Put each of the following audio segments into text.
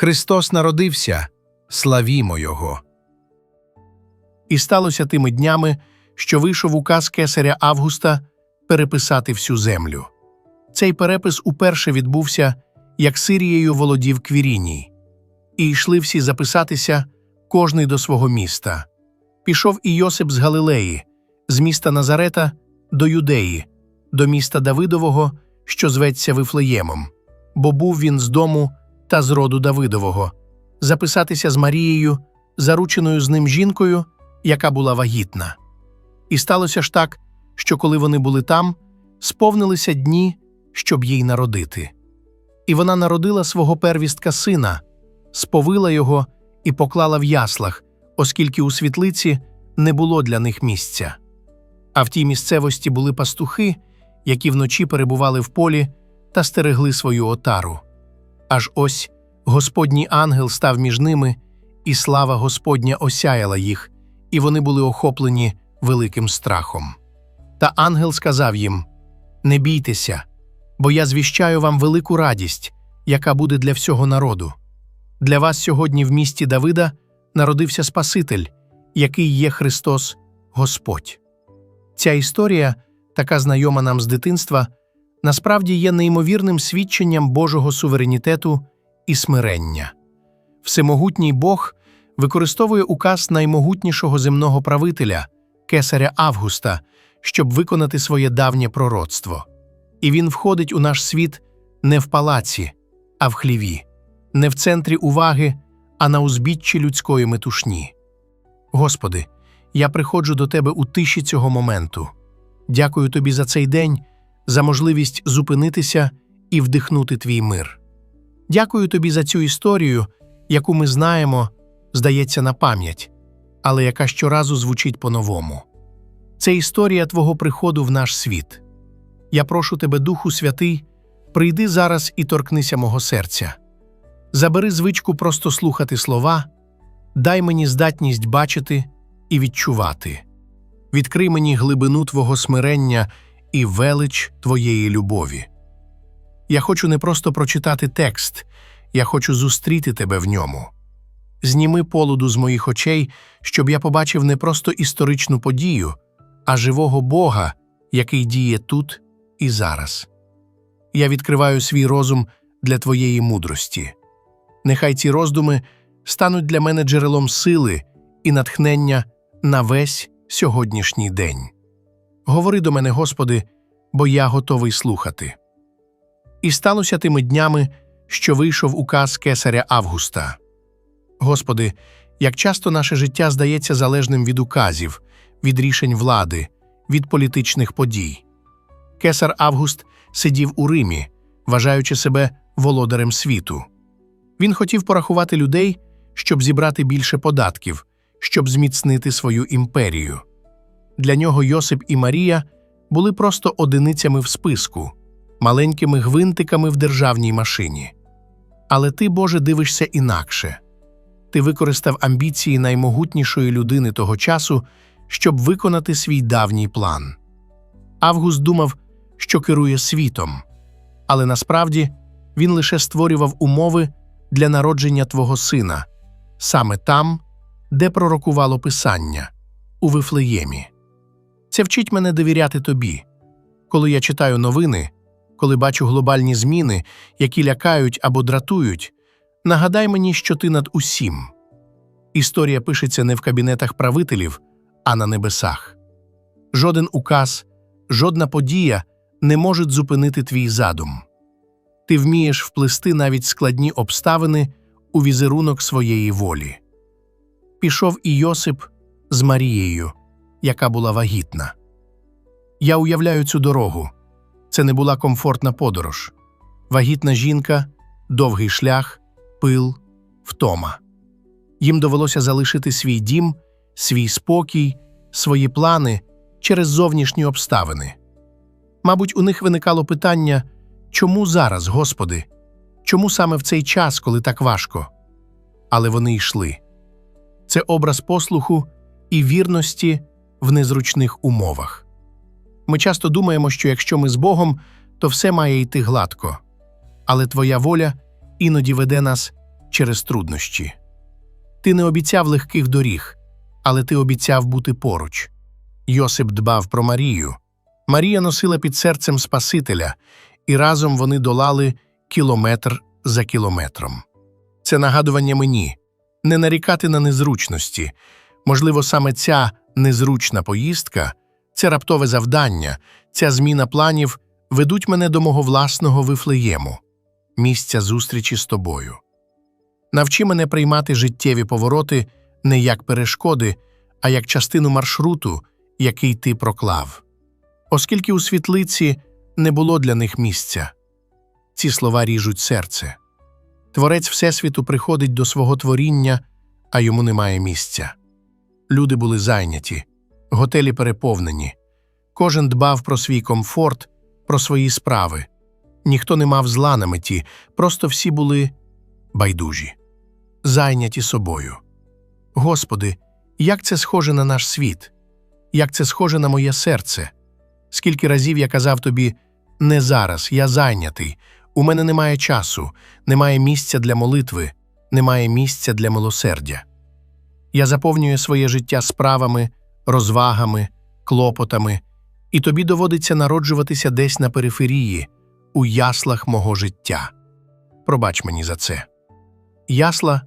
Христос народився, славімо Його. І сталося тими днями, що вийшов указ кесаря Августа переписати всю землю. Цей перепис уперше відбувся, як Сирією володів Квіріній. І йшли всі записатися, кожний до свого міста. Пішов і Йосип з Галилеї, з міста Назарета до Юдеї, до міста Давидового, що зветься Вифлеємом, бо був він з дому та з роду Давидового, записатися з Марією, зарученою з ним жінкою, яка була вагітна. І сталося ж так, що коли вони були там, сповнилися дні, щоб їй народити. І вона народила свого первістка сина, сповила його і поклала в яслах, оскільки у світлиці не було для них місця. А в тій місцевості були пастухи, які вночі перебували в полі та стерегли свою отару. Аж ось Господній ангел став між ними, і слава Господня осяяла їх, і вони були охоплені великим страхом. Та ангел сказав їм: Не бійтеся, бо я звіщаю вам велику радість, яка буде для всього народу. Для вас сьогодні в місті Давида народився Спаситель, який є Христос Господь. Ця історія, така знайома нам з дитинства, насправді є неймовірним свідченням Божого суверенітету і смирення. Всемогутній Бог використовує указ наймогутнішого земного правителя, кесаря Августа, щоб виконати своє давнє пророцтво. І він входить у наш світ не в палаці, а в хліві, не в центрі уваги, а на узбіччі людської метушні. Господи, я приходжу до Тебе у тиші цього моменту. Дякую Тобі за цей день, за можливість зупинитися і вдихнути Твій мир. Дякую Тобі за цю історію, яку ми знаємо, здається, на пам'ять, але яка щоразу звучить по-новому. Це історія Твого приходу в наш світ. Я прошу Тебе, Духу Святий, прийди зараз і торкнися мого серця. Забери звичку просто слухати слова, дай мені здатність бачити і відчувати. Відкрий мені глибину Твого смирення і велич Твоєї любові. Я хочу не просто прочитати текст, я хочу зустріти тебе в ньому. Зніми полуду з моїх очей, щоб я побачив не просто історичну подію, а живого Бога, який діє тут і зараз. Я відкриваю свій розум для Твоєї мудрості. Нехай ці роздуми стануть для мене джерелом сили і натхнення на весь сьогоднішній день. Говори до мене, Господи, бо я готовий слухати. І сталося тими днями, що вийшов указ кесаря Августа. Господи, як часто наше життя здається залежним від указів, від рішень влади, від політичних подій. Кесар Август сидів у Римі, вважаючи себе володарем світу. Він хотів порахувати людей, щоб зібрати більше податків, щоб зміцнити свою імперію. Для нього Йосип і Марія були просто одиницями в списку, маленькими гвинтиками в державній машині. Але ти, Боже, дивишся інакше. Ти використав амбіції наймогутнішої людини того часу, щоб виконати свій давній план. Август думав, що керує світом, але насправді він лише створював умови для народження твого сина, саме там, де пророкувало Писання, у Вифлеємі. Це вчить мене довіряти тобі. Коли я читаю новини, коли бачу глобальні зміни, які лякають або дратують, нагадай мені, що ти над усім. Історія пишеться не в кабінетах правителів, а на небесах. Жоден указ, жодна подія не можуть зупинити твій задум. Ти вмієш вплести навіть складні обставини у візерунок своєї волі. Пішов і Йосип з Марією, яка була вагітна. Я уявляю цю дорогу. Це не була комфортна подорож. Вагітна жінка, довгий шлях, пил, втома. Їм довелося залишити свій дім, свій спокій, свої плани через зовнішні обставини. Мабуть, у них виникало питання чому зараз, Господи? Чому саме в цей час, коли так важко? Але вони йшли. Це образ послуху і вірності в незручних умовах. Ми часто думаємо, що якщо ми з Богом, то все має йти гладко, але Твоя воля іноді веде нас через труднощі. Ти не обіцяв легких доріг, але ти обіцяв бути поруч. Йосип дбав про Марію. Марія носила під серцем Спасителя, і разом вони долали кілометр за кілометром. Це нагадування мені не нарікати на незручності. Можливо, саме ця незручна поїздка, це раптове завдання, ця зміна планів ведуть мене до мого власного вифлеєму, місця зустрічі з тобою. Навчи мене приймати життєві повороти не як перешкоди, а як частину маршруту, який ти проклав. Оскільки у світлиці не було для них місця. Ці слова ріжуть серце. Творець Всесвіту приходить до свого творіння, а йому немає місця. Люди були зайняті, готелі переповнені. Кожен дбав про свій комфорт, про свої справи. Ніхто не мав зла на меті, просто всі були байдужі, зайняті собою. Господи, як це схоже на наш світ, як це схоже на моє серце. Скільки разів я казав тобі не зараз, я зайнятий, у мене немає часу, немає місця для молитви, немає місця для милосердя. Я заповнюю своє життя справами, розвагами, клопотами, і тобі доводиться народжуватися десь на периферії, у яслах мого життя. Пробач мені за це. Ясла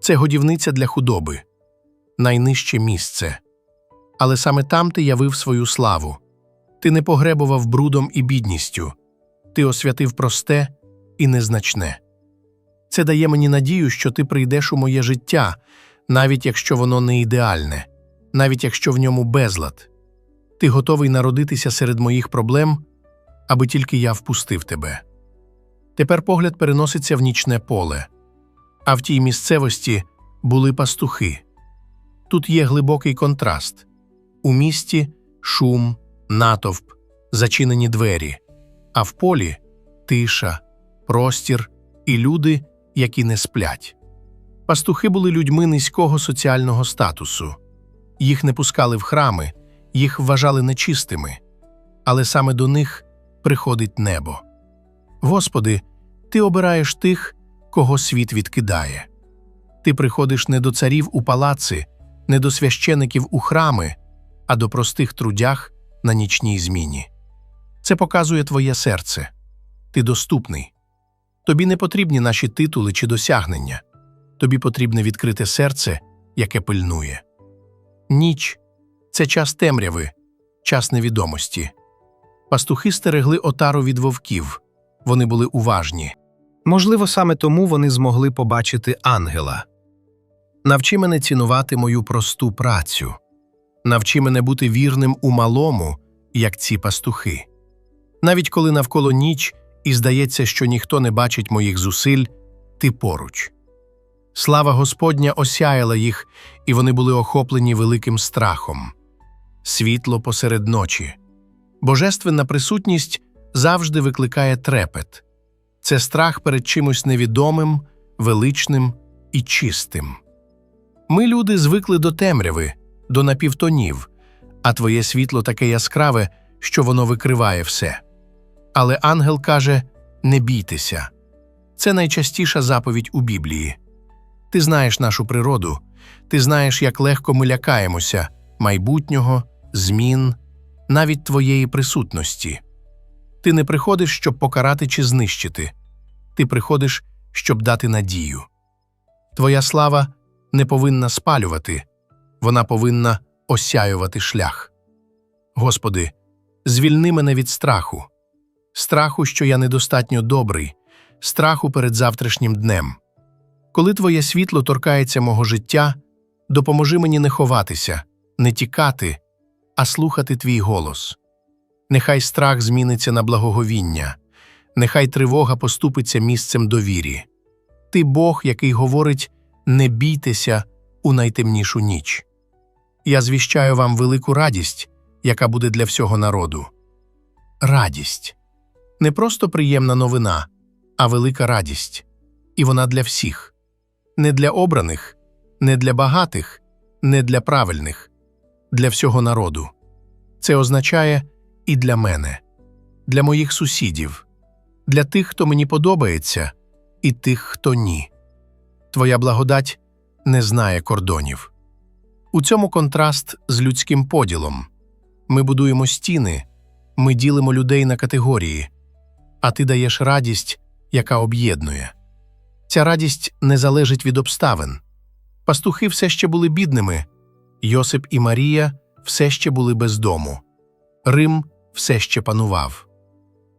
це годівниця для худоби, найнижче місце. Але саме там ти явив свою славу. Ти не погребував брудом і бідністю, ти освятив просте і незначне. Це дає мені надію, що ти прийдеш у моє життя, навіть якщо воно не ідеальне, навіть якщо в ньому безлад. Ти готовий народитися серед моїх проблем, аби тільки я впустив тебе. Тепер погляд переноситься в нічне поле, а в тій місцевості були пастухи. Тут є глибокий контраст у місті шум, натовп, зачинені двері, а в полі тиша, простір і люди, які не сплять. Пастухи були людьми низького соціального статусу, їх не пускали в храми, їх вважали нечистими, але саме до них приходить небо. Господи, Ти обираєш тих, кого світ відкидає. Ти приходиш не до царів у палаци, не до священиків у храми, а до простих трудях на нічній зміні. Це показує твоє серце. Ти доступний. Тобі не потрібні наші титули чи досягнення. Тобі потрібне відкрите серце, яке пильнує. Ніч це час темряви, час невідомості. Пастухи стерегли отару від вовків, вони були уважні. Можливо, саме тому вони змогли побачити ангела. Навчи мене цінувати мою просту працю, навчи мене бути вірним у малому, як ці пастухи. Навіть коли навколо ніч і здається, що ніхто не бачить моїх зусиль, ти поруч. Слава Господня осяяла їх, і вони були охоплені великим страхом. Світло посеред ночі. Божественна присутність завжди викликає трепет. Це страх перед чимось невідомим, величним і чистим. Ми, люди, звикли до темряви, до напівтонів, а твоє світло таке яскраве, що воно викриває все. Але ангел каже не бійтеся. Це найчастіша заповідь у Біблії. Ти знаєш нашу природу, ти знаєш, як легко ми лякаємося майбутнього, змін, навіть твоєї присутності. Ти не приходиш, щоб покарати чи знищити, ти приходиш, щоб дати надію. Твоя слава не повинна спалювати, вона повинна осяювати шлях. Господи, звільни мене від страху, страху, що я недостатньо добрий, страху перед завтрашнім днем. Коли Твоє світло торкається мого життя, допоможи мені не ховатися, не тікати, а слухати Твій голос. Нехай страх зміниться на благоговіння, нехай тривога поступиться місцем довірі. Ти Бог, який говорить не бійтеся у найтемнішу ніч. Я звіщаю вам велику радість, яка буде для всього народу. Радість не просто приємна новина, а велика радість, і вона для всіх не для обраних, не для багатих, не для правильних, для всього народу. Це означає і для мене, для моїх сусідів, для тих, хто мені подобається, і тих, хто ні. Твоя благодать не знає кордонів. У цьому контраст з людським поділом. Ми будуємо стіни, ми ділимо людей на категорії, а ти даєш радість, яка об'єднує. Ця радість не залежить від обставин. Пастухи все ще були бідними, Йосип і Марія все ще були без дому, Рим все ще панував.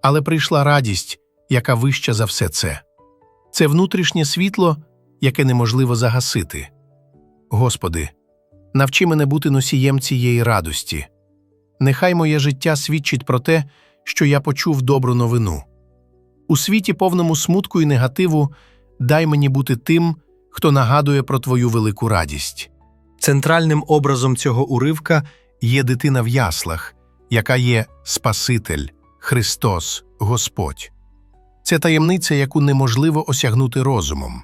Але прийшла радість, яка вища за все це. Це внутрішнє світло, яке неможливо загасити. Господи, навчи мене бути носієм цієї радості. Нехай моє життя свідчить про те, що я почув добру новину. У світі, повному смутку і негативу, дай мені бути тим, хто нагадує про Твою велику радість. Центральним образом цього уривка є дитина в яслах, яка є Спаситель, Христос, Господь. Це таємниця, яку неможливо осягнути розумом.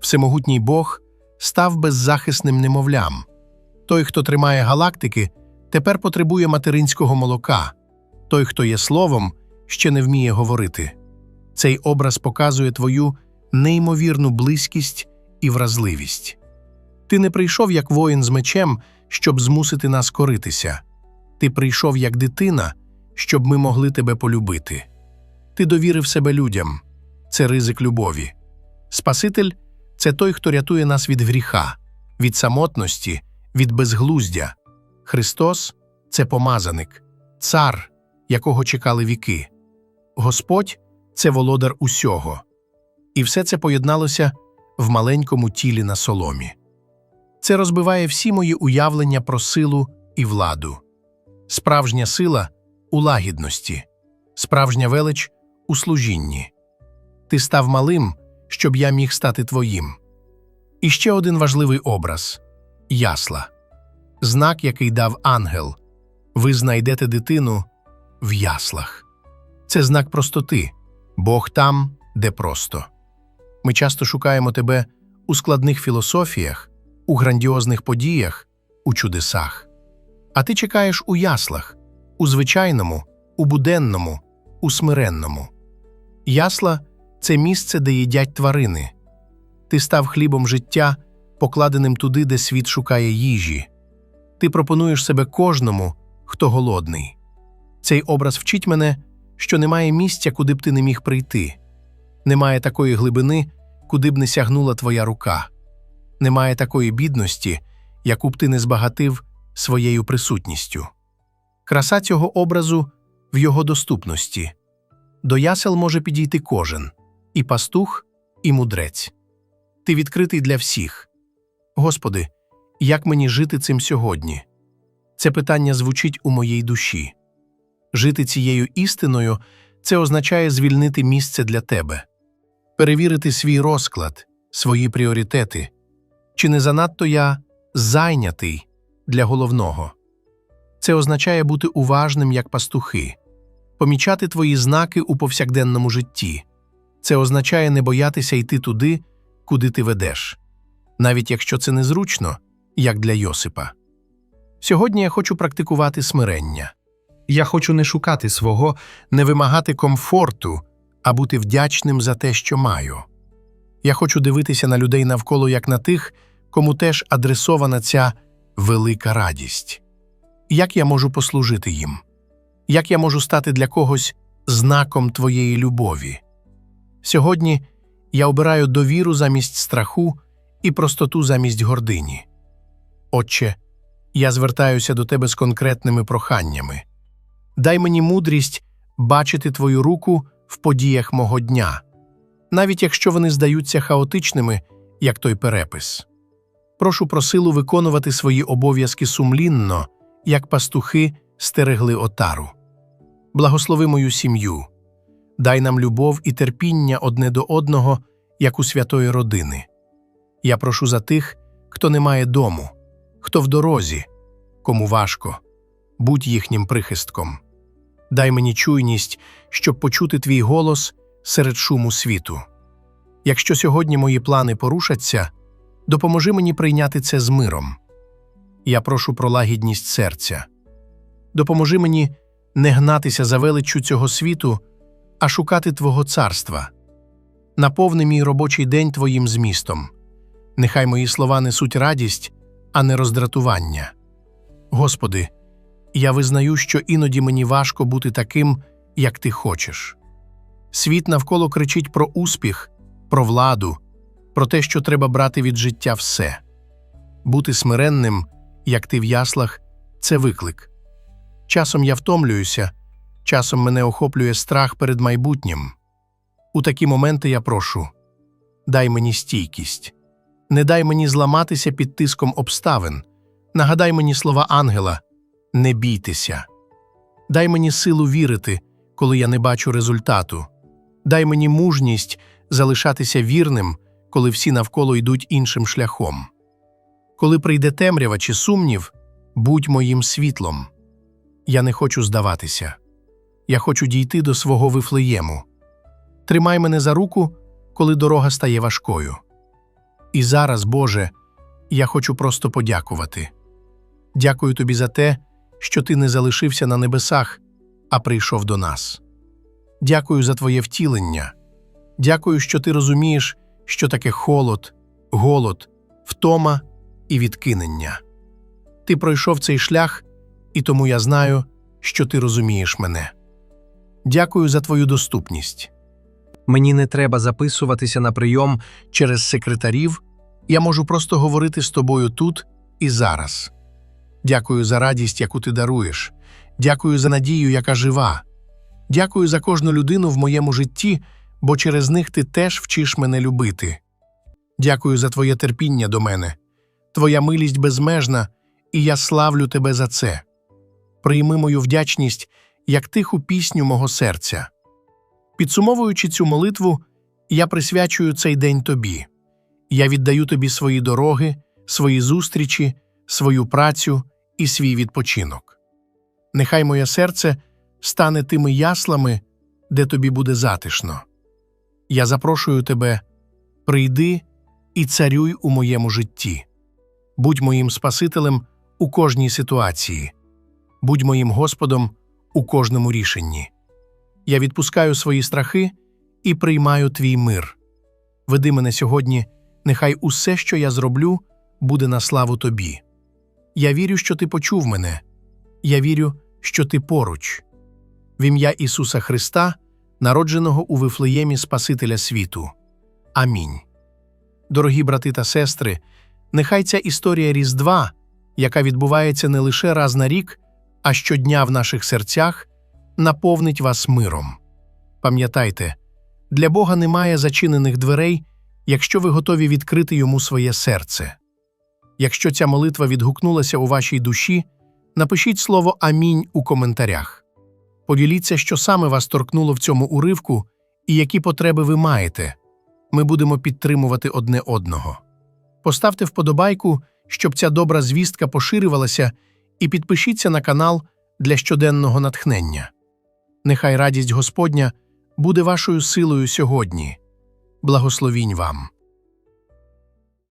Всемогутній Бог став беззахисним немовлям. Той, хто тримає галактики, тепер потребує материнського молока. Той, хто є словом, ще не вміє говорити. Цей образ показує твою неймовірну близькість і вразливість. Ти не прийшов як воїн з мечем, щоб змусити нас коритися. Ти прийшов як дитина, щоб ми могли тебе полюбити. Ти довірив себе людям це ризик любові. Спаситель це той, хто рятує нас від гріха, від самотності, від безглуздя. Христос це помазаник, цар, якого чекали віки. Господь це володар усього. І все це поєдналося в маленькому тілі на соломі. Це розбиває всі мої уявлення про силу і владу. Справжня сила у лагідності, справжня велич у служінні. Ти став малим, щоб я міг стати твоїм. І ще один важливий образ ясла, знак, який дав ангел. Ви знайдете дитину в яслах. Це знак простоти, Бог там, де просто. Ми часто шукаємо тебе у складних філософіях, у грандіозних подіях, у чудесах. А ти чекаєш у яслах, у звичайному, у буденному, у смиренному. Ясла це місце, де їдять тварини. Ти став хлібом життя, покладеним туди, де світ шукає їжі. Ти пропонуєш себе кожному, хто голодний. Цей образ вчить мене, що немає місця, куди б ти не міг прийти. Немає такої глибини, куди б не сягнула твоя рука. Немає такої бідності, яку б ти не збагатив своєю присутністю. Краса цього образу в його доступності. До ясел може підійти кожен і пастух, і мудрець. Ти відкритий для всіх. Господи, як мені жити цим сьогодні? Це питання звучить у моїй душі. Жити цією істиною це означає звільнити місце для тебе, перевірити свій розклад, свої пріоритети. Чи не занадто я зайнятий для головного? Це означає бути уважним як пастухи, помічати твої знаки у повсякденному житті. Це означає не боятися йти туди, куди ти ведеш, навіть якщо це незручно, як для Йосипа. Сьогодні я хочу практикувати смирення. Я хочу не шукати свого, не вимагати комфорту, а бути вдячним за те, що маю. Я хочу дивитися на людей навколо як на тих, кому теж адресована ця велика радість. Як я можу послужити їм? Як я можу стати для когось знаком твоєї любові? Сьогодні я обираю довіру замість страху і простоту замість гордині. Отче, я звертаюся до тебе з конкретними проханнями. Дай мені мудрість бачити твою руку в подіях мого дня, навіть якщо вони здаються хаотичними, як той перепис. Прошу про силу виконувати свої обов'язки сумлінно, як пастухи стерегли отару. Благослови мою сім'ю, дай нам любов і терпіння одне до одного, як у святої родини. Я прошу за тих, хто не має дому, хто в дорозі, кому важко, будь їхнім прихистком. Дай мені чуйність, щоб почути твій голос серед шуму світу. Якщо сьогодні мої плани порушаться, допоможи мені прийняти це з миром. Я прошу про лагідність серця. Допоможи мені не гнатися за величчю цього світу, а шукати Твого царства. Наповни мій робочий день Твоїм змістом. Нехай мої слова несуть радість, а не роздратування. Господи, я визнаю, що іноді мені важко бути таким, як ти хочеш. Світ навколо кричить про успіх, про владу, про те, що треба брати від життя все. Бути смиренним, як ти в яслах, це виклик. Часом я втомлююся, часом мене охоплює страх перед майбутнім. У такі моменти я прошу дай мені стійкість, не дай мені зламатися під тиском обставин, нагадай мені слова ангела не бійтеся. Дай мені силу вірити, коли я не бачу результату. Дай мені мужність залишатися вірним, коли всі навколо йдуть іншим шляхом. Коли прийде темрява чи сумнів, будь моїм світлом. Я не хочу здаватися. Я хочу дійти до свого вифлеєму. Тримай мене за руку, коли дорога стає важкою. І зараз, Боже, я хочу просто подякувати. Дякую тобі за те, що ти не залишився на небесах, а прийшов до нас. Дякую за твоє втілення. Дякую, що ти розумієш, що таке холод, голод, втома і відкинення. Ти пройшов цей шлях, і тому я знаю, що ти розумієш мене. Дякую за твою доступність. Мені не треба записуватися на прийом. Через секретарів я можу просто говорити з тобою тут і зараз. Дякую за радість, яку ти даруєш. Дякую за надію, яка жива. Дякую за кожну людину в моєму житті, бо через них ти теж вчиш мене любити. Дякую за твоє терпіння до мене. Твоя милість безмежна, і я славлю тебе за це. Прийми мою вдячність як тиху пісню мого серця. Підсумовуючи цю молитву, я присвячую цей день тобі. Я віддаю тобі свої дороги, свої зустрічі, свою працю і свій відпочинок. Нехай моє серце стане тими яслами, де тобі буде затишно. Я запрошую тебе, прийди і царюй у моєму житті. Будь моїм Спасителем у кожній ситуації, будь моїм Господом у кожному рішенні. Я відпускаю свої страхи і приймаю твій мир. Веди мене сьогодні, нехай усе, що я зроблю, буде на славу тобі. Я вірю, що ти почув мене. Я вірю, що ти поруч. В ім'я Ісуса Христа, народженого у Вифлеємі Спасителя світу. Амінь. Дорогі брати та сестри, нехай ця історія Різдва, яка відбувається не лише раз на рік, а щодня в наших серцях, наповнить вас миром. Пам'ятайте, для Бога немає зачинених дверей, якщо ви готові відкрити йому своє серце. Якщо ця молитва відгукнулася у вашій душі, напишіть слово Амінь у коментарях. Поділіться, що саме вас торкнуло в цьому уривку і які потреби ви маєте. Ми будемо підтримувати одне одного. Поставте вподобайку, щоб ця добра звістка поширювалася, і підпишіться на канал для щоденного натхнення. Нехай радість Господня буде вашою силою сьогодні. Благословінь вам!